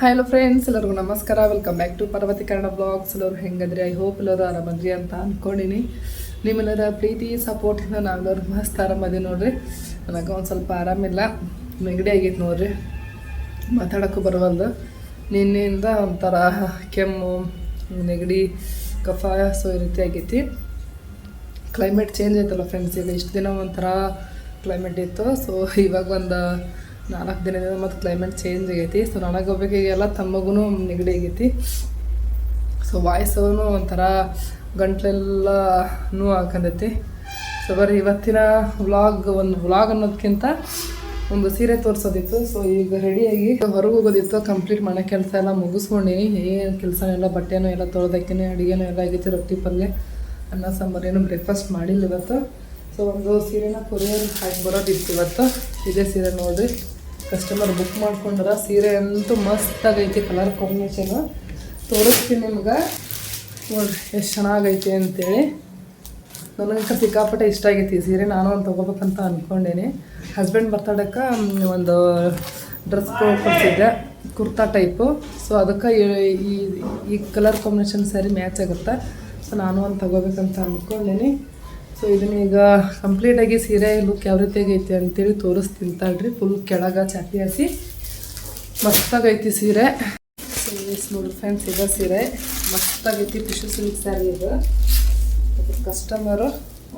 Hello friends ಎಲ್ಲರಿಗೂ ನಮಸ್ಕಾರ. Welcome back to Parvati Kannada blogs ಎಲ್ಲರೂ ಹೆಂಗದ್ರಿ? ಐ ಹೋಪ್ ಎಲ್ಲರೂ ಆರಾಮದ್ರಿ ಅಂತ ಅಂದ್ಕೊಂಡಿನಿ ನಿಮ್ಮೆಲ್ಲರ ಪ್ರೀತಿ ಸಪೋರ್ಟಿಂದ ನಾವೆಲ್ಲರೂ ಮಸ್ತ್ ಆರಾಮದಿ ನೋಡ್ರಿ. ನನಗೆ ಒಂದು ಸ್ವಲ್ಪ ಆರಾಮಿಲ್ಲ ನೆಗಡಿ ಆಗೈತೆ ನೋಡ್ರಿ. ಮಾತಾಡೋಕ್ಕೂ ಬರವಲ್ದು. ನಿನ್ನೆಯಿಂದ ಒಂಥರ ಕೆಮ್ಮು, ನೆಗಡಿ, ಕಫ ಸೊ ಈ ರೀತಿ ಆಗೈತಿ. ಕ್ಲೈಮೇಟ್ ಚೇಂಜ್ ಆಯ್ತಲ್ಲ ಫ್ರೆಂಡ್ಸ್ ಈಗ ಇಷ್ಟು ದಿನ ಒಂಥರ ಕ್ಲೈಮೇಟ್ ಇತ್ತು. ಸೊ ಇವಾಗ ಒಂದು ನಾಲ್ಕು ದಿನದಿಂದ ಮತ್ತು ಕ್ಲೈಮೇಟ್ ಚೇಂಜ್ ಆಗೈತಿ. ಸೊ ನನಗೆ ಒಬ್ಬಾಕಿಗೆಲ್ಲ ತಮ್ಮಗೂ ನೆಗಡಿ ಆಗೈತಿ. ಸೊ ವಾಯ್ಸೂ ಒಂಥರ ಗಂಟ್ಲೆಲ್ಲನೂ ಹಾಕಂದೈತಿ ಸೊ ಬರೀ ಇವತ್ತಿನ ವ್ಲಾಗ್ ಒಂದು ವ್ಲಾಗ್ ಅನ್ನೋದಕ್ಕಿಂತ ಒಂದು ಸೀರೆ ತೋರಿಸೋದಿತ್ತು. ಸೊ ಈಗ ರೆಡಿಯಾಗಿ ಹೊರಗೆ ಹೋಗೋದಿತ್ತು. ಕಂಪ್ಲೀಟ್ ಮನೆ ಕೆಲಸ ಎಲ್ಲ ಮುಗಿಸ್ಕೊಂಡಿನಿ. ಏನು ಕೆಲಸ ಎಲ್ಲ ಬಟ್ಟೆನೂ ಎಲ್ಲ ತೊಳೆದಕ್ಕೇನೆ ಅಡುಗೆನೂ ಎಲ್ಲ ಆಗೈತಿ ರೊಟ್ಟಿ, ಪಲ್ಯ, ಅನ್ನ, ಸಾಂಬಾರು ಏನು ಬ್ರೇಕ್ಫಾಸ್ಟ್ ಮಾಡಿಲ್ಲ ಇವತ್ತು. ಸೊ ಒಂದು ಸೀರೆನ ಕೊರಿಯರ್ ಹಾಕಿ ಬರೋದಿತ್ತು ಇವತ್ತು. ಇದೇ ಸೀರೆ ನೋಡ್ರಿ. ಕಸ್ಟಮರ್ ಬುಕ್ ಮಾಡ್ಕೊಂಡ್ರ, ಸೀರೆ ಅಂತೂ ಮಸ್ತಾಗೈತಿ ಕಲರ್ ಕಾಂಬಿನೇಷನ್ ತೋರಿಸ್ತೀನಿ ನಿಮ್ಗೆ. ನೋಡ್ರಿ ಎಷ್ಟು ಚೆನ್ನಾಗೈತಿ ಅಂತೇಳಿ. ನನಗೆ ಸಿಕ್ಕಾಪಟ್ಟೆ ಇಷ್ಟ ಆಗೈತಿ ಈ ಸೀರೆ, ನಾನು ಒಂದು ತೊಗೋಬೇಕಂತ ಅಂದ್ಕೊಂಡೇನಿ ಹಸ್ಬೆಂಡ್ ಬರ್ತಡಕ್ಕೆ ಒಂದು ಡ್ರೆಸ್ ಕೊಡ್ಸಿದ್ದೆ, ಕುರ್ತಾ ಟೈಪು ಸೊ ಅದಕ್ಕೆ ಈ ಈ ಕಲರ್ ಕಾಂಬಿನೇಷನ್ ಸ್ಯಾರಿ ಮ್ಯಾಚ್ ಆಗುತ್ತೆ? ಸೊ ನಾನು ಒಂದು ತಗೋಬೇಕಂತ ಅಂದ್ಕೊಂಡೇನಿ ಸೊ ಇದನ್ನೀಗ ಕಂಪ್ಲೀಟಾಗಿ ಸೀರೆ ಲುಕ್ ಯಾವ ರೀತಿ ಆಗೈತಿ ಅಂತೇಳಿ ತೋರಿಸ್ತೀನಿ. ತಾಳ್ರಿ ಫುಲ್ ಕೆಳಗೆ ಚಾಪಿ ಹಾಸಿ ಮಸ್ತಾಗೈತಿ ಸೀರೆ. ಸೊ ನೋಡಿ ಫ್ರೆಂಡ್ಸ್ ಇದೆ ಸೀರೆ. ಮಸ್ತಾಗೈತಿ ಟಿಶ್ಯೂ ಸಿಲ್ಕ್ ಸ್ಯಾರಿ ಇದು. ಕಸ್ಟಮರು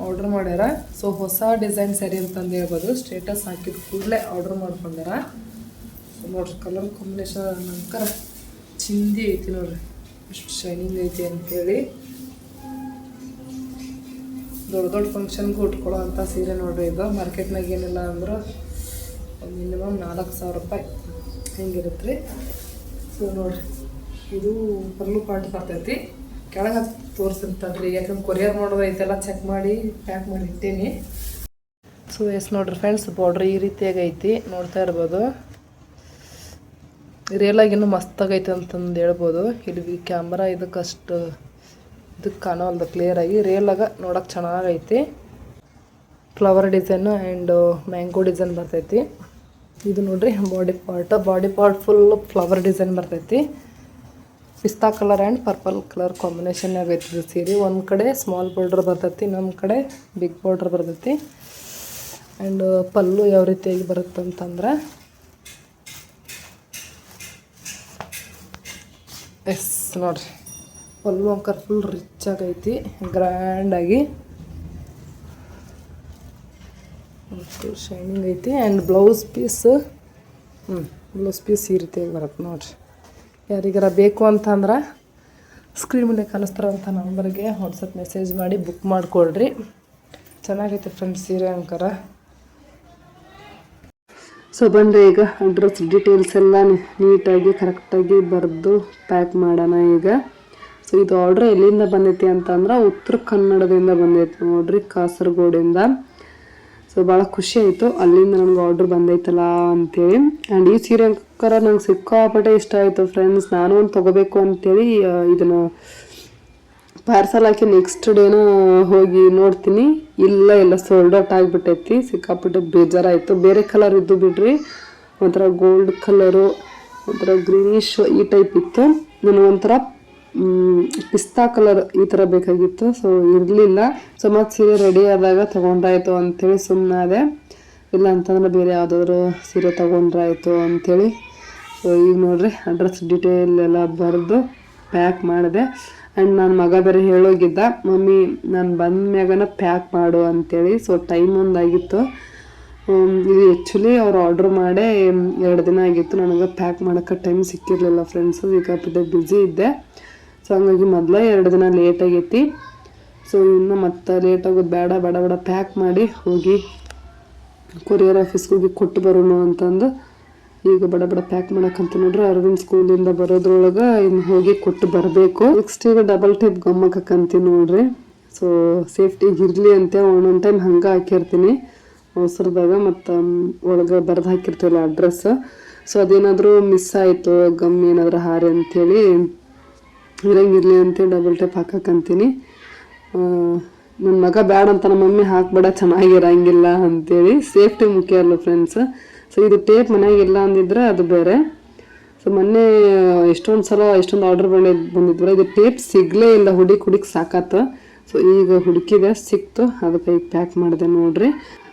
ಆರ್ಡ್ರ್ ಮಾಡ್ಯಾರ. ಸೊ ಹೊಸ ಡಿಸೈನ್ ಸ್ಯಾರಿ ಅಂತಂದು ಹೇಳ್ಬೋದು. ಸ್ಟೇಟಸ್ ಹಾಕಿದ ಕೂಡಲೇ ಆರ್ಡ್ರ್ ಮಾಡ್ಕೊಂಡಾರ. ನೋಡ್ರಿ ಕಲರ್ ಕಾಂಬಿನೇಷನ್ ನಂತರ ಚಿಂದಿ ಐತಿ ನೋಡ್ರಿ. ಎಷ್ಟು ಶೈನಿಂಗ್ ಐತಿ ಅಂತೇಳಿ. ದೊಡ್ಡ ದೊಡ್ಡ ಫಂಕ್ಷನ್ಗೂ ಉಟ್ಕೊಳ್ಳೋ ಅಂಥ ಸೀರೆ ನೋಡಿರಿ ಇದು ಮಾರ್ಕೆಟ್ನಾಗ ಏನಿಲ್ಲ ಅಂದ್ರೆ ಮಿನಿಮಮ್ ನಾಲ್ಕು ಸಾವಿರ ರೂಪಾಯಿ ಹಿಂಗಿರುತ್ತೆ ರೀ ಸೊ ನೋಡಿರಿ, ಇದು ಪರ್ಲು ಪಾಂಟ್ ಬರ್ತೈತಿ. ಕೆಳಗೆ ತೋರಿಸಿರ್ತದ್ರಿ ಯಾಕಂದ್ರೆ ಕೊರಿಯರ್ ನೋಡಿದ್ರೆ ಇದೆಲ್ಲ ಚೆಕ್ ಮಾಡಿ ಪ್ಯಾಕ್ ಮಾಡಿ ಇಟ್ಟೀನಿ. ಸೊ ಎಸ್ ನೋಡ್ರಿ ಫ್ರೆಂಡ್ಸ್ ಬಾರ್ಡ್ರ್ ಈ ರೀತಿಯಾಗಿ ಐತಿ, ನೋಡ್ತಾ ಇರ್ಬೋದು. ರಿಯಲಾಗಿ ಇನ್ನೂ ಮಸ್ತಾಗೈತೆ ಅಂತಂದು ಹೇಳ್ಬೋದು. ಇಲ್ಲಿ ಕ್ಯಾಮ್ರಾ ಇದಕ್ಕಷ್ಟು ಇದಕ್ಕೆ ಕಾಣೋಲ್ದು ಕ್ಲಿಯರಾಗಿ ರಿಯಲಾಗ ನೋಡೋಕೆ ಚೆನ್ನಾಗೈತಿ. Flower design and mango design ಬರ್ತೈತಿ. ಇದು ನೋಡ್ರಿ body part body part full flower design ಬರ್ತೈತಿ. ಪಿಸ್ತಾ colour and purple colour combination ಆಗೈತಿ ಸೀರೆ. ಒಂದು ಕಡೆ ಸ್ಮಾಲ್ ಬಾರ್ಡ್ರ್ ಬರ್ತೈತಿ ನಮ್ಮ ಕಡೆ ಬಿಗ್ ಬಾರ್ಡ್ರ್ ಬರ್ತೈತಿ. ಆ್ಯಂಡ್ ಪಲ್ಲು ಯಾವ ರೀತಿಯಾಗಿ ಬರುತ್ತೆ ಅಂತಂದ್ರೆ ಎಸ್ ನೋಡ್ರಿ. ಪಲ್ಲು ಅಂಕರ್ ಫುಲ್ ರಿಚ್ ಆಗೈತಿ ಗ್ರ್ಯಾಂಡಾಗಿ ಫುಲ್ ಶೈನಿಂಗ್ ಐತಿ. And blouse piece hmm blouse piece ಈ ರೀತಿಯಾಗಿ ಬರುತ್ತೆ ನೋಡ್ರಿ. ಯಾರಿಗಾರ ಬೇಕು ಅಂತಂದ್ರೆ ಸ್ಕ್ರೀನ್ ಮೇಲೆ ಕಲಿಸ್ತಾರಂಥ ನಂಬರ್ಗೆ ವಾಟ್ಸಪ್ ಮೆಸೇಜ್ ಮಾಡಿ ಬುಕ್ ಮಾಡಿಕೊಡ್ರಿ ಚೆನ್ನಾಗೈತೆ ಫ್ರೆಂಡ್ಸ್ ಸೀರೆ ಅಂಕರ. ಸೊ ಬಂದರೆ ಈಗ ಅಡ್ರೆಸ್ ಡೀಟೇಲ್ಸ್ ಎಲ್ಲ ನೀಟಾಗಿ ಕರೆಕ್ಟಾಗಿ ಬರೆದು ಪ್ಯಾಕ್ ಮಾಡೋಣ ಈಗ. ಸೊ ಇದು ಆರ್ಡ್ರ್ ಎಲ್ಲಿಂದ ಬಂದೈತಿ ಅಂತಂದ್ರೆ ಉತ್ತರ ಕನ್ನಡದಿಂದ ಬಂದೈತಿ ನೋಡ್ರಿ, ಕಾಸರಗೋಡಿಂದ. ಸೊ ಭಾಳ ಖುಷಿ ಆಯಿತು. ಅಲ್ಲಿಂದ ನನಗೆ ಆರ್ಡ್ರ್ ಬಂದೈತಲ್ಲ ಅಂತೇಳಿ. ಆ್ಯಂಡ್ ಈ ಸೀರೆ ಅಂಕರ ನಂಗೆ ಸಿಕ್ಕಾಪಟ್ಟೆ ಇಷ್ಟ ಆಯಿತು ಫ್ರೆಂಡ್ಸ್ ನಾನು ಒಂದು ತೊಗೋಬೇಕು ಅಂತೇಳಿ ಇದನ್ನು ಪಾರ್ಸಲ್ ಹಾಕಿ ನೆಕ್ಸ್ಟ್ ಡೇನ ಹೋಗಿ ನೋಡ್ತೀನಿ. ಇಲ್ಲ, ಎಲ್ಲ ಸೋಲ್ಡ್ ಔಟ್ ಆಗಿಬಿಟ್ಟೈತಿ. ಸಿಕ್ಕಾಪಟ್ಟೆ ಬೇಜಾರಾಯಿತು. ಬೇರೆ ಕಲರ್ ಇದ್ದು ಬಿಡ್ರಿ. ಒಂಥರ ಗೋಲ್ಡ್ ಕಲರು ಒಂಥರ ಗ್ರೀನಿಶ್ ಈ ಟೈಪ್ ಇತ್ತು. ನಾನು ಒಂಥರ ಪಿಸ್ತಾ ಕಲರ್ ಈ ಥರ ಬೇಕಾಗಿತ್ತು ಸೊ ಇರಲಿಲ್ಲ. ಸೊ ಮತ್ತು ಸೀರೆ ರೆಡಿ ಆದಾಗ ತೊಗೊಂಡ್ರಾಯ್ತು ಅಂಥೇಳಿ ಸುಮ್ಮನಾದೆ ಇಲ್ಲ ಅಂತಂದ್ರೆ ಬೇರೆ ಯಾವುದಾದ್ರು ಸೀರೆ ತೊಗೊಂಡ್ರಾಯ್ತು ಅಂಥೇಳಿ ಸೊ ಈಗ ನೋಡ್ರಿ ಅಡ್ರೆಸ್ ಡೀಟೇಲ್ ಎಲ್ಲ ಬರೆದು ಪ್ಯಾಕ್ ಮಾಡಿದೆ. ಆ್ಯಂಡ್ ನನ್ನ ಮಗ ಬೇರೆ ಹೇಳೋಗಿದ್ದ, ಮಮ್ಮಿ, ನಾನು ಬಂದ ಮ್ಯಾಗನ ಪ್ಯಾಕ್ ಮಾಡು ಅಂತೇಳಿ. ಸೊ ಟೈಮ್ ಒಂದಾಗಿತ್ತು. ಇದು ಆ್ಯಕ್ಚುಲಿ ಅವ್ರು ಆರ್ಡ್ರ್ ಮಾಡೇ ಎರಡು ದಿನ ಆಗಿತ್ತು. ನನಗೆ ಪ್ಯಾಕ್ ಮಾಡೋಕ್ಕೆ ಟೈಮ್ ಸಿಕ್ಕಿರಲಿಲ್ಲ ಫ್ರೆಂಡ್ಸು ಸಿಕ್ಕಾಪಟ್ಟೆ ಬ್ಯುಸಿ ಇದ್ದೆ. ಸೊ ಹಂಗಾಗಿ ಮೊದಲೇ ಎರಡು ದಿನ ಲೇಟ್ ಆಗೈತಿ. ಸೊ ಇನ್ನು ಮತ್ತೆ ಲೇಟ್ ಆಗೋದು ಬೇಡ ಬೇಡ ಬೇಡ ಪ್ಯಾಕ್ ಮಾಡಿ ಹೋಗಿ ಕೊರಿಯರ್ ಆಫೀಸ್ಗೆ ಹೋಗಿ ಕೊಟ್ಟು ಬರೋಣ ಅಂತಂದು ಈಗ ಬಡ ಬಡ ಪ್ಯಾಕ್ ಮಾಡಕ್ಕಂತ ನೋಡ್ರಿ. ಅರವಿಂದ್ ಸ್ಕೂಲಿಂದ ಬರೋದ್ರೊಳಗೆ ಇನ್ನು ಹೋಗಿ ಕೊಟ್ಟು ಬರಬೇಕು. ನೆಕ್ಸ್ಟ್ ಈಗ ಡಬಲ್ ಟೈಪ್ ಗಮ್ ಹಾಕಕ್ಕಂತೀನಿ ನೋಡ್ರಿ. ಸೊ ಸೇಫ್ಟಿಗೆ ಇರಲಿ ಅಂತ ಒಂದೊಂದು ಟೈಮ್ ಹಂಗೆ ಹಾಕಿರ್ತೀನಿ. ಅವಸರದಾಗ ಮತ್ತು ಒಳಗೆ ಬರೆದು ಹಾಕಿರ್ತೀವಲ್ಲ ಅಡ್ರೆಸ್ ಸೊ ಅದೇನಾದರೂ ಮಿಸ್ ಆಯಿತು, ಗಮ್ ಏನಾದರೂ ಹಾರಿ ಅಂಥೇಳಿ ಇರಂಗಿರ್ಲಿ ಅಂತೇಳಿ ಡಬಲ್ ಟೇಪ್ ಹಾಕಕ್ಕಂತೀನಿ ನನ್ನ ಮಗ ಬ್ಯಾಡ ಅಂತ ನಮ್ಮ ಮಮ್ಮಿ ಹಾಕ್ಬೇಡ, ಚೆನ್ನಾಗಿರಂಗಿಲ್ಲ ಅಂತೇಳಿ. ಸೇಫ್ಟಿ ಮುಖ್ಯ ಅಲ್ಲ ಫ್ರೆಂಡ್ಸ್ ಸೊ ಇದು ಟೇಪ್ ಮನೆಯಾಗಿಲ್ಲ ಅಂದಿದ್ರೆ ಅದು ಬೇರೆ. ಸೊ ಮೊನ್ನೆ ಎಷ್ಟೊಂದು ಸಲ ಎಷ್ಟೊಂದು ಆರ್ಡರ್ ಬಂದಿದ್ದು ಬಂದಿದ್ವಲ್ಲ, ಇದು ಟೇಪ್ ಸಿಗ್ಲೇ ಇಲ್ಲ, ಹುಡುಕಿ ಹುಡುಕಿ ಸಾಕತ್ತು ಸೊ ಈಗ ಹುಡುಕಿದೆ, ಸಿಕ್ತು. ಅದಕ್ಕೆ ಈಗ ಪ್ಯಾಕ್ ಮಾಡಿದೆ ನೋಡ್ರಿ.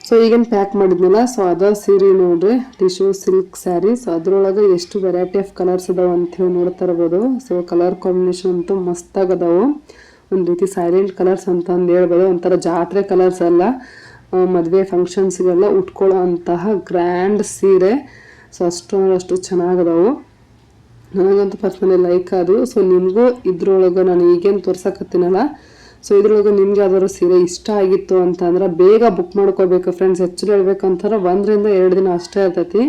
ಸೊ ಈಗೇನು ಪ್ಯಾಕ್ ಮಾಡಿದ್ನಲ್ಲ ಸೊ ಅದ ಸೀರೆ ನೋಡ್ರಿ ಟಿಶ್ಯೂ ಸಿಲ್ಕ್ ಸ್ಯಾರಿ ಸೊ ಅದ್ರೊಳಗೆ ಎಷ್ಟು ವೆರೈಟಿ ಆಫ್ ಕಲರ್ಸ್ ಅದಾವ ಅಂತೇಳಿ ನೋಡ್ತಾ ಇರ್ಬೋದು ಸೊ ಕಲರ್ ಕಾಂಬಿನೇಷನ್ ಅಂತೂ ಮಸ್ತಾಗಿ ಅದಾವು. ಒಂದು ರೀತಿ ಸೈಲೆಂಟ್ ಕಲರ್ಸ್ ಅಂತ ಅಂದು ಹೇಳ್ಬೋದು. ಒಂಥರ ಜಾತ್ರೆ ಕಲರ್ಸ್ ಅಲ್ಲ. ಮದುವೆ ಫಂಕ್ಷನ್ಸ್ಗೆಲ್ಲ ಉಟ್ಕೊಳ್ಳೋ ಅಂತಹ ಗ್ರ್ಯಾಂಡ್ ಸೀರೆ. ಸೊ ಅಷ್ಟು ಅಷ್ಟು ಚೆನ್ನಾಗದಾವು ನನಗಂತೂ ಪರ್ಸನಲಿ ಲೈಕ್ ಅದು. ಸೊ ನಿಮಗೂ ಇದ್ರೊಳಗೆ ನಾನು ಈಗೇನು ತೋರ್ಸಕತ್ತೀನಲ್ಲ ಸೊ ಇದ್ರೊಳಗೆ ನಿಮ್ಗೆ ಯಾವ್ದಾದ್ರು ಸೀರೆ ಇಷ್ಟ ಆಗಿತ್ತು ಅಂತಂದ್ರೆ ಬೇಗ ಬುಕ್ ಮಾಡ್ಕೋಬೇಕು ಫ್ರೆಂಡ್ಸ್ ಹೆಚ್ಚು ಹೇಳ್ಬೇಕಂತಾರೆ ಒಂದರಿಂದ ಎರಡು ದಿನ ಅಷ್ಟೇ ಇರ್ತೈತಿ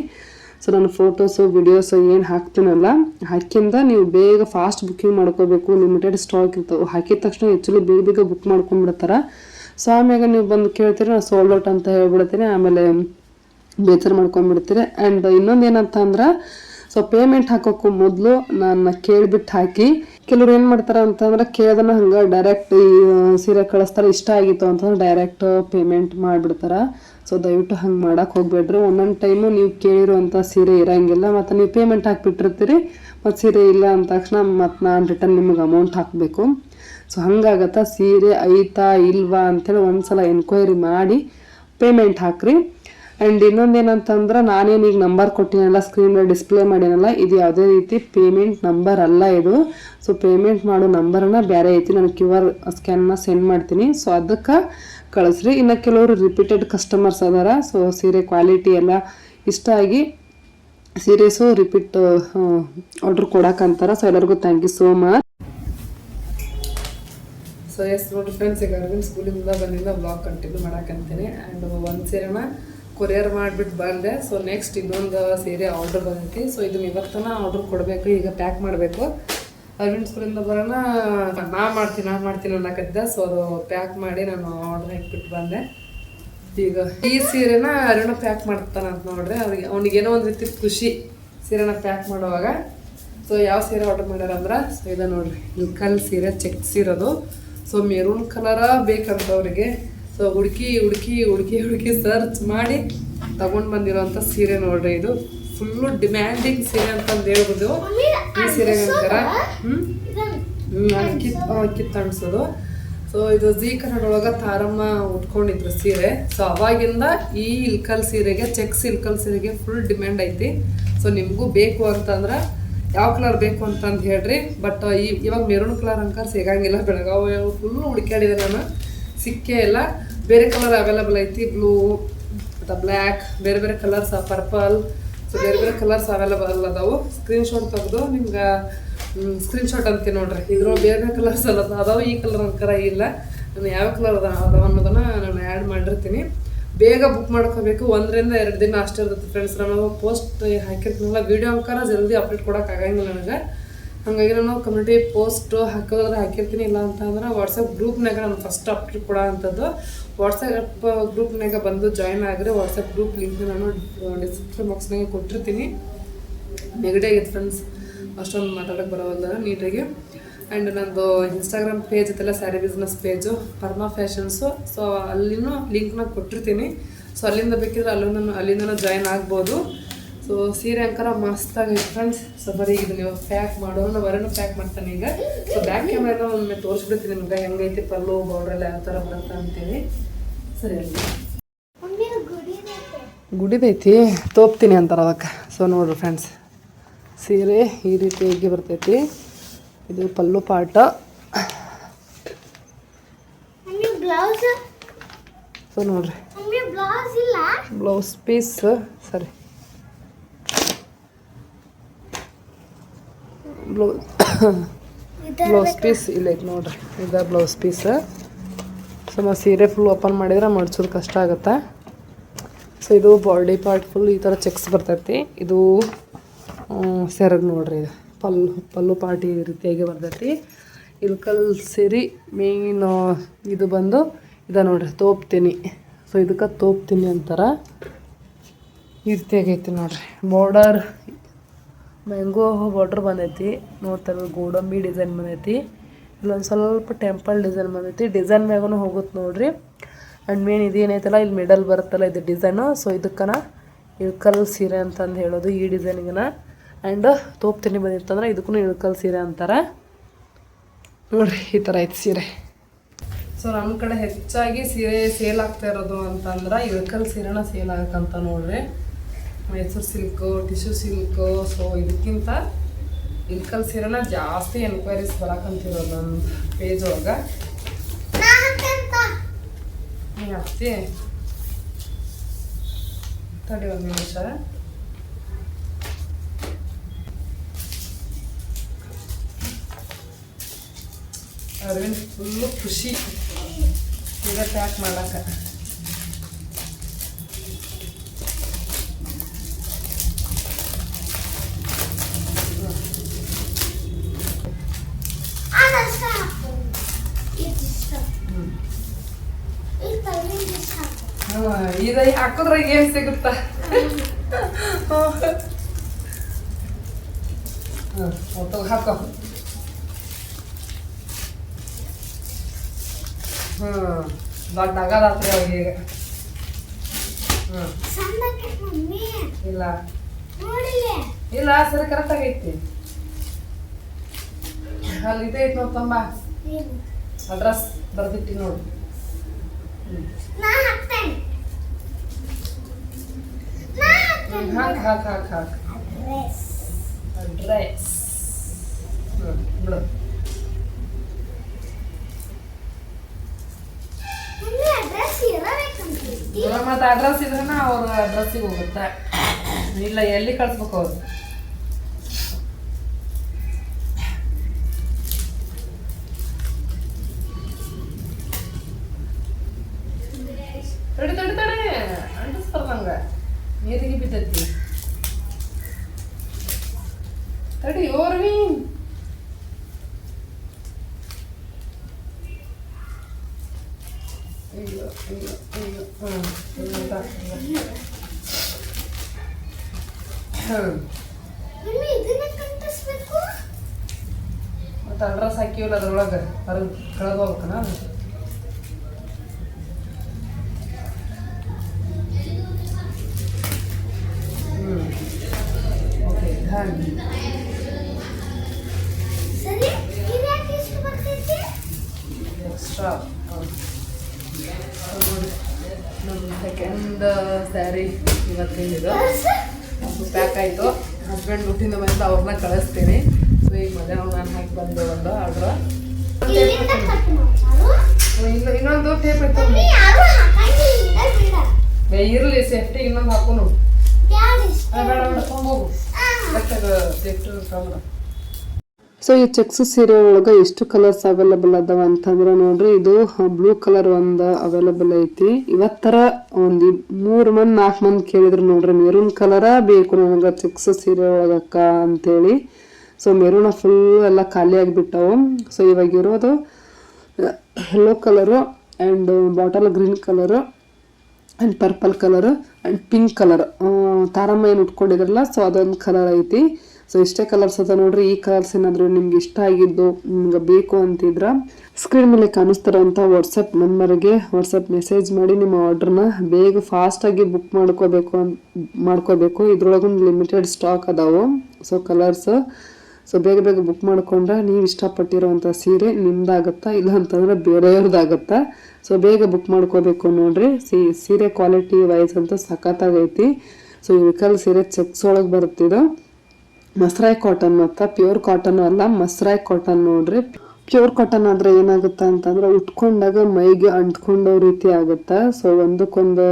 ಸೊ ನಾನು ಫೋಟೋಸು ವಿಡಿಯೋಸು ಏನು ಹಾಕ್ತೀನಲ್ಲ, ಹಾಕಿಂದ ನೀವು ಬೇಗ ಫಾಸ್ಟ್ ಬುಕ್ಕಿಂಗ್ ಮಾಡ್ಕೋಬೇಕು ಲಿಮಿಟೆಡ್ ಸ್ಟಾಕ್ ಇರ್ತವೆ. ಹಾಕಿದ ತಕ್ಷಣ ಆ್ಯಕ್ಚುಲಿ ಬೇಗ ಬೇಗ ಬುಕ್ ಮಾಡ್ಕೊಂಡ್ಬಿಡ್ತಾರೆ. ಸೊ ಆಮ್ಯಾಗ ನೀವು ಬಂದು ಕೇಳ್ತೀರಿ ನಾನು ಸೋಲ್ಡ್ ಔಟ್ ಅಂತ ಹೇಳ್ಬಿಡ್ತೀನಿ. ಆಮೇಲೆ ಬೇಜಾರು ಮಾಡ್ಕೊಂಡ್ಬಿಡ್ತೀರಿ. ಆ್ಯಂಡ್ ಇನ್ನೊಂದು ಏನಂತ ಅಂದ್ರೆ ಸೊ ಪೇಮೆಂಟ್ ಹಾಕೋಕ್ಕೂ ಮೊದಲು ನಾನು ಕೇಳಿಬಿಟ್ಟು ಹಾಕಿ ಕೆಲವ್ರು ಏನು ಮಾಡ್ತಾರೆ ಅಂತಂದ್ರೆ ಕೇಳ್ದನ ಹಂಗೆ ಡೈರೆಕ್ಟ್ ಈ ಸೀರೆ ಕಳಿಸ್ತಾರೆ, ಇಷ್ಟ ಆಗಿತ್ತು ಅಂತಂದ್ರೆ ಡೈರೆಕ್ಟ್ ಪೇಮೆಂಟ್ ಮಾಡಿಬಿಡ್ತಾರೆ. ಸೊ ದಯವಿಟ್ಟು ಹಂಗೆ ಮಾಡಕ್ಕೆ ಹೋಗ್ಬೇಡ್ರಿ. ಒಂದೊಂದು ಟೈಮು ನೀವು ಕೇಳಿರುವಂಥ ಸೀರೆ ಇರಂಗಿಲ್ಲ, ಮತ್ತು ನೀವು ಪೇಮೆಂಟ್ ಹಾಕಿಬಿಟ್ಟಿರ್ತೀರಿ, ಮತ್ತು ಸೀರೆ ಇಲ್ಲ ಅಂದ ತಕ್ಷಣ ಮತ್ತು ನಾನು ರಿಟರ್ನ್ ನಿಮಗೆ ಅಮೌಂಟ್ ಹಾಕಬೇಕು. ಸೊ ಹಂಗಾಗತ್ತಾ ಸೀರೆ ಐತಾ ಇಲ್ವಾ ಅಂತೇಳಿ ಒಂದ್ಸಲ ಎನ್ಕ್ವೈರಿ ಮಾಡಿ ಪೇಮೆಂಟ್ ಹಾಕ್ರಿ. ಆ್ಯಂಡ್ ಇನ್ನೊಂದೇನಂತಂದ್ರೆ ನಾನೇನು ಈಗ ನಂಬರ್ ಕೊಟ್ಟಿನಲ್ಲ ಸ್ಕ್ರೀನ್ ಡಿಸ್ಪ್ಲೇ ಮಾಡಿನಲ್ಲ, ಇದು ಯಾವುದೇ ರೀತಿ ಪೇಮೆಂಟ್ ನಂಬರ್ ಅಲ್ಲ ಇದು. ಸೊ ಪೇಮೆಂಟ್ ಮಾಡೋ ನಂಬರನ್ನ ಬೇರೆ ಐತಿ, ನಾನು ಕ್ಯೂ ಆರ್ ಸ್ಕ್ಯಾನ್ನ ಸೆಂಡ್ ಮಾಡ್ತೀನಿ. ಸೊ ಅದಕ್ಕೆ ಕಳಿಸ್ರಿ. ಇನ್ನು ಕೆಲವರು ರಿಪೀಟೆಡ್ ಕಸ್ಟಮರ್ಸ್ ಅದಾರ. ಸೊ ಸೀರೆ ಕ್ವಾಲಿಟಿ ಎಲ್ಲ ಇಷ್ಟ ಆಗಿ ಸೀರೆಸು ರಿಪೀಟ್ ಆರ್ಡ್ರ್ ಕೊಡಕ್ಕಂತಾರ ಸೊ ಎಲ್ಲರಿಗೂ thank you so much so yes ನೋಡಿ ಫ್ರೆಂಡ್ಸ್ ಈಗ ಅರವಿಂದ್ ಸ್ಕೂಲಿಂದ ಬಂದಿಂದ ಬ್ಲಾಗ್ ಕಂಟಿನ್ಯೂ ಮಾಡೋಕ್ಕಂತೀನಿ ಆ್ಯಂಡ್ ಒಂದು ಸೀರೆನ ಕೊರಿಯರ್ ಮಾಡಿಬಿಟ್ಟು ಬಂದೆ. ಸೊ ನೆಕ್ಸ್ಟ್ ಇನ್ನೊಂದು ಸೀರೆ ಆರ್ಡ್ರ್ ಬಂದೈತಿ. ಸೊ ಇದನ್ನ ಇವತ್ತನ ಆರ್ಡ್ರ್ ಕೊಡಬೇಕು. ಈಗ ಪ್ಯಾಕ್ ಮಾಡಬೇಕು. ಅರವಿಂದ್ ಸ್ಕೂಲಿಂದ ಬರೋಣ. ನಾ ಮಾಡ್ತೀನಿ ನಾ ಮಾಡ್ತೀನಿ ಅನ್ನೋಕ್ಕಿದ್ದೆ ಸೊ ಅದು ಪ್ಯಾಕ್ ಮಾಡಿ ನಾನು ಆರ್ಡ್ರ್ ಇಟ್ಬಿಟ್ಟು ಬಂದೆ. ಈಗ ಈ ಸೀರೆನ ಅರುಣ ಪ್ಯಾಕ್ ಮಾಡ್ತಾನಂತ ನೋಡ್ರಿ. ಅವ್ರಿಗೆ ಅವ್ನಿಗೇನೋ ಒಂದು ರೀತಿ ಖುಷಿ ಸೀರೆನ ಪ್ಯಾಕ್ ಮಾಡುವಾಗ. ಸೊ ಯಾವ ಸೀರೆ ಆರ್ಡರ್ ಮಾಡ್ಯಾರ ಅಂದ್ರೆ ಸೊ ಇದು ನೋಡ್ರಿ. ಇಲ್ಕಲ್ ಸೀರೆ, ಚೆಕ್ ಸೀರದು ಸೊ ಮೆರೂನ್ ಕಲರ ಬೇಕಂತ ಅವರಿಗೆ. ಸೊ ಹುಡುಕಿ ಹುಡುಕಿ ಹುಡುಕಿ ಹುಡುಕಿ ಸರ್ಚ್ ಮಾಡಿ ತಗೊಂಡು ಬಂದಿರೋಂಥ ಸೀರೆ ನೋಡ್ರಿ ಇದು. ಫುಲ್ಲು ಡಿಮ್ಯಾಂಡಿಂಗ್ ಸೀರೆ ಅಂತಂದು ಹೇಳ್ಬೋದು. ಈ ಸೀರೆ ನಂತರ ಕಿತ್ ಆ, ಕಿತ್ ಸೊ ಇದು ಜೀ ಕನ್ನಡ ಒಳಗೆ ತಾರಮ್ಮ ಉಟ್ಕೊಂಡಿದ್ರು ಸೀರೆ. ಸೊ ಅವಾಗಿಂದ ಈ ಇಲ್ಕಲ್ ಸೀರೆಗೆ ಚೆಕ್ಸ್ ಇಲ್ಕಲ್ ಸೀರೆಗೆ ಫುಲ್ ಡಿಮ್ಯಾಂಡ್ ಐತಿ. ಸೊ ನಿಮಗೂ ಬೇಕು ಅಂತಂದ್ರೆ ಯಾವ ಕಲರ್ ಬೇಕು ಅಂತಂದು ಹೇಳ್ರಿ. ಬಟ್ ಈ ಇವಾಗ ಮೆರೂನ್ ಕಲರ್ ಅಂಕ ಸಿಗಂಗಿಲ್ಲ. ಬೆಳಗಾವಿ ಫುಲ್ ಹುಡುಕಾಡಿದೆ ನಾನು. ಸಿಕ್ಕೇ ಇಲ್ಲ. ಬೇರೆ ಕಲರ್ ಅವೈಲಬಲ್ ಐತಿ ಬ್ಲೂ ಮತ್ತು ಬ್ಲ್ಯಾಕ್ ಬೇರೆ ಬೇರೆ ಕಲರ್ಸ್ ಪರ್ಪಲ್ ಸೊ ಬೇರೆ ಬೇರೆ ಕಲರ್ಸ್ ಅವೈಲಬಲ್ ಅದಾವು. ಸ್ಕ್ರೀನ್ಶಾಟ್ ತೆಗೆದು ನಿಮ್ಗೆ ಸ್ಕ್ರೀನ್ಶಾಟ್ ಅಂತೀವಿ ನೋಡ್ರಿ. ಇದ್ರ ಬೇರೆ ಬೇರೆ ಕಲರ್ಸ್ ಅಲ್ಲ ಅದಾವ. ಈ ಕಲರ್ ಅಂಕರ ಇಲ್ಲ. ನಾನು ಯಾವ ಕಲರ್ ಅದ, ಅದಾವ ಅನ್ನೋದನ್ನು ನಾನು ಆ್ಯಡ್ ಮಾಡಿರ್ತೀನಿ. ಬೇಗ ಬುಕ್ ಮಾಡ್ಕೋಬೇಕು. ಒಂದರಿಂದ ಎರಡು ದಿನ ಅಷ್ಟೇ ಇರ್ತೈತೆ ಫ್ರೆಂಡ್ಸ್ ನಾನು ಪೋಸ್ಟ್ ಹಾಕಿರ್ತೀನಲ್ಲ ವೀಡಿಯೋ ಅಂಕರ ಜಲ್ದಿ ಅಪ್ಡೇಟ್ ಕೊಡೋಕ್ಕಾಗಂಗಿಲ್ಲ ನನಗೆ. ಹಾಗಾಗಿ ನಾನು ಕಮ್ಯುನಿಟಿ ಪೋಸ್ಟ್ ಹಾಕೋದಾದ್ರೆ ಹಾಕಿರ್ತೀನಿ ಇಲ್ಲ ಅಂತಂದ್ರೆ ವಾಟ್ಸಪ್ ಗ್ರೂಪ್ನಾಗ ನಾನು ಫಸ್ಟ್ ಅಪ್ಡೇಟ್ ಕೊಡೋ ಅಂಥದ್ದು. ವಾಟ್ಸಪ್ ಗ್ರೂಪ್ನಾಗ ಬಂದು ಜಾಯ್ನ್ ಆಗಿದ್ರೆ ವಾಟ್ಸಪ್ ಗ್ರೂಪ್ ಲಿಂಕ್ ನಾನು ಡಿಸ್ಕ್ರಿಪ್ಷನ್ ಬಾಕ್ಸ್ನಾಗ ಕೊಟ್ಟಿರ್ತೀನಿ. ನೆಗಡಿ ಆಗಿತ್ತು ಫ್ರೆಂಡ್ಸ್ ಅಷ್ಟೊಂದು ಮಾತಾಡೋಕೆ ಬರೋವಲ್ಲ ನೀಟಾಗಿ. ಆ್ಯಂಡ್ ನಂದು ಇನ್ಸ್ಟಾಗ್ರಾಮ್ ಪೇಜ್ ಇತ್ತಲ್ಲ ಸ್ಯಾರಿ ಬಿಸ್ನೆಸ್ ಪೇಜು ಪರ್ಮಾ ಫ್ಯಾಷನ್ಸು ಸೊ ಅಲ್ಲಿನೂ ಲಿಂಕ್ನ ಕೊಟ್ಟಿರ್ತೀನಿ. ಸೊ ಅಲ್ಲಿಂದ ಬೇಕಿದ್ರೆ ಅಲ್ಲಿಂದ ಅಲ್ಲಿಂದನೂ ಜಾಯ್ನ್ ಆಗ್ಬೋದು. ಸೊ ಸೀರೆ ಅಂಕರ ಮಸ್ತಾಗೈತೆ ಫ್ರೆಂಡ್ಸ್ ಸೊ ಬರೀ ಇದು ನೀವು ಪ್ಯಾಕ್ ಮಾಡೋಣ ಬರೋಣ ಪ್ಯಾಕ್ ಮಾಡ್ತಾನೆ ಈಗ. ಸೊ ಬ್ಯಾಕ್ ಕ್ಯಾಮ್ರಾ ಒಮ್ಮೆ ತೋರಿಸ್ಬಿಡ್ತೀನಿ ನಿಮ್ಗೆ. ಹೆಂಗೈತಿ ಪಲ್ಲು ಬೌಡ್ರ್ ಎಲ್ಲ ಯಾವ ಥರ ಬರುತ್ತೆ ಅಂತೇಳಿ ಸರಿ ಅಲ್ಲ ಗುಡಿದೈತಿ. ತೋಪ್ತೀನಿ ಅಂತಾರೆ ಅದಕ್ಕೆ. ಸೊ ನೋಡ್ರಿ ಫ್ರೆಂಡ್ಸ್ ಸೀರೆ ಈ ರೀತಿಯಾಗಿ ಬರ್ತೈತಿ. ಇದು ಪಲ್ಲು ಪಾಟ ಸೊ ನೋಡ್ರಿ. ಬ್ಲೌಸ್ ಪೀಸ್ ಸರಿ. ಬ್ಲೌಸ್ ಬ್ಲೌಸ್ ಪೀಸ್ ಇಲ್ಲ ಐತೆ ನೋಡ್ರಿ. ಇದು ಬ್ಲೌಸ್ ಪೀಸ್ ಸೊ ನಾವು ಸೀರೆ ಫುಲ್ ಓಪನ್ ಮಾಡಿದ್ರೆ ಮಡ್ಸೋದು ಕಷ್ಟ ಆಗುತ್ತೆ. ಸೊ ಇದು ಬಾಡಿ ಪಾರ್ಟ್ ಫುಲ್ ಈ ಥರ ಚೆಕ್ಸ್ ಬರ್ತೈತಿ. ಇದು ಸೆರಗ್ ನೋಡ್ರಿ ಇದು. ಪಲ್ಲು ಪಲ್ಲು ಪಾರ್ಟಿ ಈ ರೀತಿಯಾಗಿ ಬರ್ತೈತಿ. ಇಲ್ಕಲ್ ಸೇರಿ ಮೇನ್ ಇದು ಬಂದು ಇದ ನೋಡ್ರಿ, ತೋಪ್ತೀನಿ. ಸೊ ಇದಕ್ಕೆ ತೋಪ್ತೀನಿ ಅಂತಾರೆ. ಈ ರೀತಿಯಾಗೈತಿ ನೋಡ್ರಿ. ಬಾರ್ಡರ್ ಮ್ಯಾಂಗೋ ಬಾರ್ಡ್ರ್ ಬಂದೈತಿ. ನೋಡ್ತಾರೆ ಗೋಡಂಬಿ ಡಿಸೈನ್ ಬಂದೈತಿ. ಇಲ್ಲೊಂದು ಸ್ವಲ್ಪ ಟೆಂಪಲ್ ಡಿಸೈನ್ ಬಂದೈತಿ. ಡಿಸೈನ್ ಮ್ಯಾಗೂ ಹೋಗುತ್ತೆ ನೋಡ್ರಿ. ಆ್ಯಂಡ್ ಮೇನ್ ಇದೇನೈತಲ್ಲ ಇಲ್ಲಿ ಮಿಡಲ್ ಬರುತ್ತಲ್ಲ ಇದು ಡಿಸೈನು ಸೊ ಇದಕ್ಕನ ಇಳ್ಕಲ್ ಸೀರೆ ಅಂತಂದು ಹೇಳೋದು ಈ ಡಿಸೈನಿಗನ ಆ್ಯಂಡ್ ತೋಪ್ ತಿಂಡಿ ಬಂದಿತ್ತಂದ್ರೆ ಇದಕ್ಕೂ ಇಳ್ಕಲ್ ಸೀರೆ ಅಂತಾರೆ. ನೋಡ್ರಿ, ಈ ಥರ ಐತೆ ಸೀರೆ. ಸೊ ನಮ್ಮ ಕಡೆ ಹೆಚ್ಚಾಗಿ ಸೀರೆ ಸೇಲ್ ಆಗ್ತಾ ಇರೋದು ಅಂತಂದ್ರೆ ಇಳ್ಕಲ್ ಸೀರೆನ ಸೇಲ್ ಆಗಕ್ಕಂತ ನೋಡ್ರಿ. Mysore silk, tissue silk, so ಇದಕ್ಕಿಂತ ಇಲ್ಕಲ್ ಸೀರೆನ ಜಾಸ್ತಿ ಎನ್ಕ್ವೈರೀಸ್ ಬರಕಂತಿರೋದು ನನ್ನ ಪೇಜ್ ಒಳಗೆ. ಹಾಕ್ತಿ ತಡಿ ಒಂದು ನಿಮಿಷ. ಅರವಿಂದ್ ಫುಲ್ಲು ಖುಷಿ. ಈಗ ಪ್ಯಾಕ್ ಮಾಡಕ್ಕೆ ಅದಷ್ಟ ಹಾಕು ಇದಿಷ್ಟ ಈ ತಲೆ ಇಷ್ಟ ಹಾಕು ಈಗ ಹಾಕಿದ್ರೆ ಏನು ಸಿಗುತ್ತಾ? ಹಾಕ ಹಾಕೋ. ಹ್ಞೂ ದೊಡ್ಡ ಆಗದಾತ್ರಿ ಅವ್ರಿಗೆ ಈಗ. ಹ್ಞೂ ಇಲ್ಲ. ಇಲ್ಲ ಸರಿ ಕರೆಕ್ಟ್ ಆಗೈತಿ ಅಲ್ಲಿ ಇದೆ ಐತಿ ನೋಡ್ತಮ್ಮ ಏನು ಅಡ್ರೆಸ್ ಬರ್ದಿಟ್ಟಿ ನೋಡಿ. ನಾ ಹಾಕ್ ಹಾಕ್ ಹಾಕ್ ಹಾಕ್. ಹ್ಞೂ ಬಿಡು ಮತ್ತೆ ಅಡ್ರೆಸ್ ಇದ್ರೆ ಅವ್ರ ಅಡ್ರೆಸ್ಸಿಗೆ ಹೋಗುತ್ತೆ. ಇಲ್ಲ ಎಲ್ಲಿ ಕಳ್ಸ್ಬೇಕು ಅವ್ರು ತಡಿ ತಡಿ ತಡಿ ಅಂಟಿಸ್ತಾರ ನಂಗೆ ನೀರಿಗೆ ಬಿದ್ದೈತಿ ತಡಿ ಓರ್ವಿ ಅಯ್ಯೋ ಅಯ್ಯೋ ಅಯ್ಯೋ ಹ್ಞೂ ಹ್ಞೂ ಮಮ್ಮಿ ಇದನ್ನ ಕಂಟಿಸ್ಬೇಕು ಮತ್ತು ಅಡ್ರೆಸ್ ಹಾಕಿವಲ್ಲ ಅದ್ರೊಳಗೆ ಹೊರಗೆ ಕೆಳಗೆ ಹೋಗ್ಬೇಕನ ಹ್ಞೂ ಓಕೆ ಹಾಗೆ ನಮ್ಮ ಸೆಕೆಂಡ್ ಸ್ಯಾರಿ ಪ್ಯಾಕ್ ಆಯಿತು ಹಸ್ಬೆಂಡ್ ಡ್ಯೂಟಿಂದ ಬಂದು ಅವ್ರನ್ನ ಕಳಿಸ್ತೀನಿ. ಸೊ ಈಗ ಮಧ್ಯಾಹ್ನ ನಾನು ಹಾಕಿ ಬಂದು ಒಂದು ಆರ್ಡ್ರ್ ಇಲ್ಲಿಂದ ಕಟ್ ಮಾಡ್ತಾರು? ಇನ್ನು ಇನ್ನೊಂದು ಟೇಪ್ ಬಿಡ ಇರಲಿ ಸೇಫ್ಟಿ ಇನ್ನೊಂದು ಹಾಕೋನು. ಬೇಡ ಬೇಕಾದ ಸೇಫ್ಟಿ ತಗೊಂಡು ಸೊ ಈ ಚೆಕ್ಸ್ ಸೀರೆ ಒಳಗೆ ಎಷ್ಟು ಕಲರ್ಸ್ ಅವೈಲಬಲ್ ಅದಾವ ಅಂತಂದ್ರೆ ನೋಡ್ರಿ, ಇದು ಬ್ಲೂ ಕಲರ್ ಒಂದು ಅವೈಲಬಲ್ ಐತಿ. ಇವತ್ತರ ಒಂದು ಮೂರು ಮಂದಿ ನಾಲ್ಕು ಮಂದಿ ಕೇಳಿದ್ರು ನೋಡ್ರಿ ಮೆರೂನ್ ಕಲರ ಬೇಕು ನನಗೆ ಚೆಕ್ಸ್ ಸೀರೆ ಒಳಗಕ್ಕ ಅಂತೇಳಿ. ಸೊ ಮೆರೂನ ಫುಲ್ ಎಲ್ಲ ಖಾಲಿ ಆಗಿಬಿಟ್ಟವು. ಸೊ ಇವಾಗ ಇರೋದು yellow colour and bottle green colour and purple colour and pink colour Taramma ಏನು ಉಟ್ಕೊಂಡಿದ್ರಲ್ಲ ಸೊ ಅದೊಂದು ಕಲರ್ ಐತಿ. ಸೊ ಇಷ್ಟೇ ಕಲರ್ಸ್ ಅದ ನೋಡ್ರಿ. ಈ ಕಲರ್ಸ್ ಏನಾದರೂ ನಿಮ್ಗೆ ಇಷ್ಟ ಆಗಿದ್ದು, ನಿಮ್ಗೆ ಬೇಕು ಅಂತಿದ್ರ ಸ್ಕ್ರೀನ್ ಮೇಲೆ ಕಾಣಿಸ್ತಿರೋಂಥ ವಾಟ್ಸಪ್ ನಂಬರ್ಗೆ ವಾಟ್ಸಪ್ ಮೆಸೇಜ್ ಮಾಡಿ ನಿಮ್ಮ ಆರ್ಡ್ರನ್ನ ಬೇಗ ಫಾಸ್ಟಾಗಿ ಬುಕ್ ಮಾಡ್ಕೋಬೇಕು ಮಾಡ್ಕೋಬೇಕು. ಇದ್ರೊಳಗೊಂದು ಲಿಮಿಟೆಡ್ ಸ್ಟಾಕ್ ಅದಾವು. ಸೊ ಕಲರ್ಸ್ ಸೊ ಬೇಗ ಬೇಗ ಬುಕ್ ಮಾಡ್ಕೊಂಡ್ರೆ ನೀವು ಇಷ್ಟಪಟ್ಟಿರೋವಂಥ ಸೀರೆ ನಿಮ್ದಾಗತ್ತಾ ಇಲ್ಲ ಅಂತಂದ್ರೆ ಬೇರೆಯವ್ರದ್ದಾಗತ್ತಾ ಸೊ ಬೇಗ ಬುಕ್ ಮಾಡ್ಕೋಬೇಕು ನೋಡ್ರಿ. ಸಿ, ಸೀರೆ ಕ್ವಾಲಿಟಿ ವೈಸ್ ಅಂತ ಸಖತ್ತಾಗೈತಿ. ಸೊ ಇಳಕಲ್ ಸೀರೆ ಚೆಕ್ಸ್ ಒಳಗೆ ಬರುತ್ತಿದ್ದು ಮಸ್ರಾಯ್ ಕಾಟನ್ ಮತ್ತು ಪ್ಯೂರ್ ಕಾಟನ್ ಅಲ್ಲ ಮಸ್ರಾಯ್ ಕಾಟನ್ ನೋಡ್ರಿ. ಪ್ಯೂರ್ ಕಾಟನ್ ಆದ್ರೆ ಏನಾಗುತ್ತೆ ಅಂತಂದ್ರೆ ಉಟ್ಕೊಂಡಾಗ ಮೈಗೆ ಅಂಟ್ಕೊಂಡೋ ರೀತಿ ಆಗುತ್ತೆ. ಸೊ ಒಂದಕ್ಕೊಂದು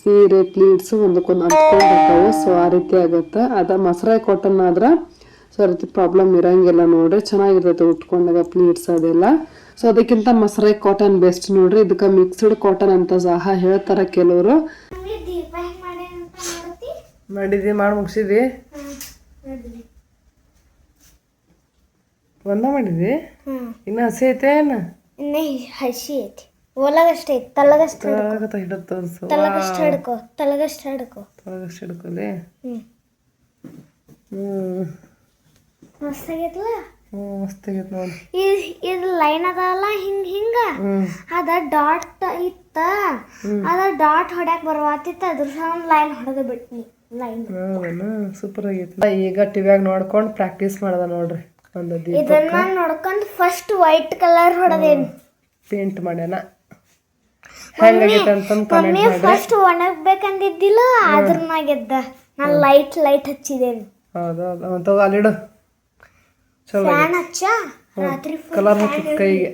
ಸೀರೆ ಪ್ಲೀಟ್ಸ್ ಒಂದಕ್ಕೊಂದು ಅಂಟ್ಕೊಂಡಿರ್ತಾವೆ. ಸೊ ಆ ರೀತಿ ಆಗುತ್ತೆ. ಅದ ಮಸ್ರಾಯ್ ಕಾಟನ್ ಆದ್ರೆ ಸೊ ಆ ರೀತಿ ಪ್ರಾಬ್ಲಮ್ ಇರಂಗಿಲ್ಲ ನೋಡ್ರಿ. ಚೆನ್ನಾಗಿರ್ತೈತೆ ಉಟ್ಕೊಂಡಾಗ ಪ್ಲೀಟ್ಸ್ ಅದೆಲ್ಲ. ಸೊ ಅದಕ್ಕಿಂತ ಮಸ್ರಾಯ್ ಕಾಟನ್ ಬೆಸ್ಟ್ ನೋಡ್ರಿ. ಇದಕ್ಕೆ ಮಿಕ್ಸ್ಡ್ ಕಾಟನ್ ಅಂತ ಸಹ ಹೇಳ್ತಾರೆ ಕೆಲವರು. ಅಂತ ಮಾಡಿದಿ ಮಾಡಿ ಮುಗಿಸಿದಿ ಹ್ಮ್ ನೋಡ್ರಿ ಒಂದ ಮಾಡಿದಿ ಹ್ಮ್. ಇನ್ನು ಹಸಿ ಐತೆ ಏನು? ಇನ್ನ ಹಸಿ ಐತಿ. ಒಳಗಷ್ಟೇ ಐತಿ. ತಲಗಷ್ಟ ತಳಗತ್ತ ಹಿಡತ್ತ ಅನ್ಸು ತಳಗಷ್ಟ ಹಿಡ್ಕೊ. ತಳಗಷ್ಟ ಹಿಡ್ಕೊ. ತಳಗಷ್ಟು ಹಿಡ್ಕೊಲಿ? ಹ್ಮ್. ಹ್ಞೂ ಮಸ್ತ್ ಆಗೈತಲ್ಲ ಹ್ಞೂ ಮಸ್ತ್ ಆಗೈತೆ ನೋಡಿ. ಇದ್ ಇದು ಲೈನ್ ಅದಲ್ಲ ಹಿಂಗ್ ಹಿಂಗ? ಅದ ಡಾಟ್ ಇತ್ತ. ಅದ ಡಾಟ್ ಹೊಡ್ಯಾಕ ಬರವಾತಿತ್ತ. ಅದ್ರ ಸಂಬಂಧ ಲೈನ್ ಹೊಡೆದು ಬಿಟ್ನಿ. ಲೈನ್ ಹೌದನ ಸೂಪರ್ ಆಗೈತಿ. ಈಗ ಟಿವ್ಯಾಗ ನೋಡ್ಕೊಂಡು ಪ್ರಾಕ್ಟೀಸ್ ಮಾಡದ ನೋಡ್ರಿ. ದೀಪ ಇದನ್ನ ನೋಡ್ಕೊಂಡು ಫಸ್ಟ್ ವೈಟ್ ಕಲರ್ ಹೊಡೆದೇನಿ. ಪೇಂಟ್ ಮಾಡ್ಯಾನ. ಹೆಂಗಾಗೈತೆ ಅಂತಂದು ಕಮೆಂಟ್ ಮಮ್ಮಿ ಫಸ್ಟ್ ಒಣಗ್ಬೇಕಂದಿದ್ದಿಲ್ಲ ಅದ್ರ ಗೆದ್ದ ನಾನು ಲೈಟ್ ಲೈಟ್ ಹಚ್ಚಿದೇನಿ. ಹೌದು ಹೌದು. ತಗೋ ಅಲ್ಲಿಡು. ಚಲೋ ಫ್ಯಾನ್ ಹಚ್ಚ? ರಾತ್ರಿ ಕಲರ್ ಹಚ್ಚಿ ಕೈಗೆ.